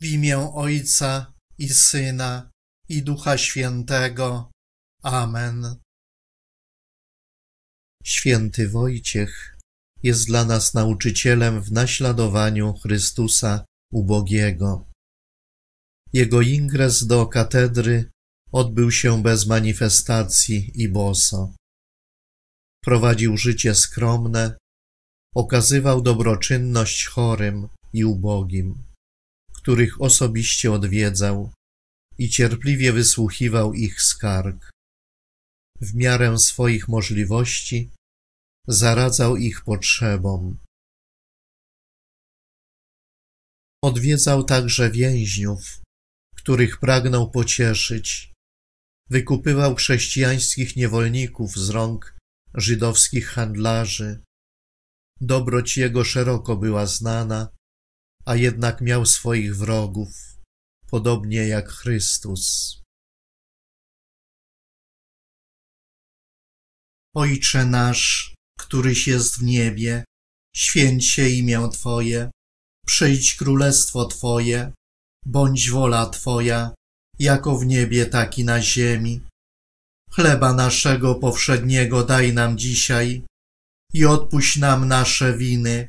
W imię Ojca i Syna i Ducha Świętego. Amen. Święty Wojciech jest dla nas nauczycielem w naśladowaniu Chrystusa ubogiego. Jego ingres do katedry odbył się bez manifestacji i boso. Prowadził życie skromne, okazywał dobroczynność chorym i ubogim których osobiście odwiedzał i cierpliwie wysłuchiwał ich skarg. W miarę swoich możliwości zaradzał ich potrzebom. Odwiedzał także więźniów, których pragnął pocieszyć. Wykupywał chrześcijańskich niewolników z rąk żydowskich handlarzy. Dobroć jego szeroko była znana a jednak miał swoich wrogów, podobnie jak Chrystus. Ojcze nasz, któryś jest w niebie, święć się imię Twoje, przyjdź królestwo Twoje, bądź wola Twoja, jako w niebie, tak i na ziemi. Chleba naszego powszedniego daj nam dzisiaj i odpuść nam nasze winy,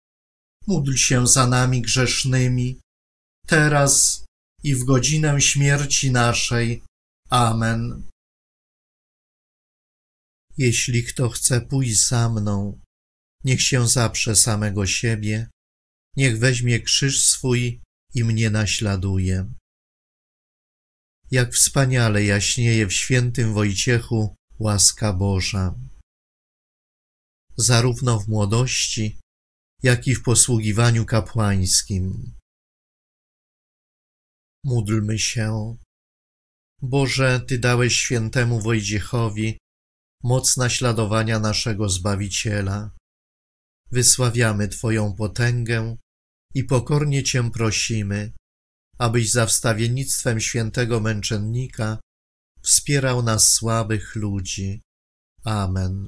módl się za nami grzesznymi, teraz i w godzinę śmierci naszej. Amen. Jeśli kto chce pójść za mną, niech się zaprze samego siebie, niech weźmie krzyż swój i mnie naśladuje. Jak wspaniale jaśnieje w świętym Wojciechu łaska Boża. Zarówno w młodości, jak i w posługiwaniu kapłańskim. Módlmy się. Boże, Ty dałeś świętemu Wojciechowi moc naśladowania naszego Zbawiciela. Wysławiamy Twoją potęgę i pokornie Cię prosimy, abyś za wstawiennictwem świętego męczennika wspierał nas słabych ludzi. Amen.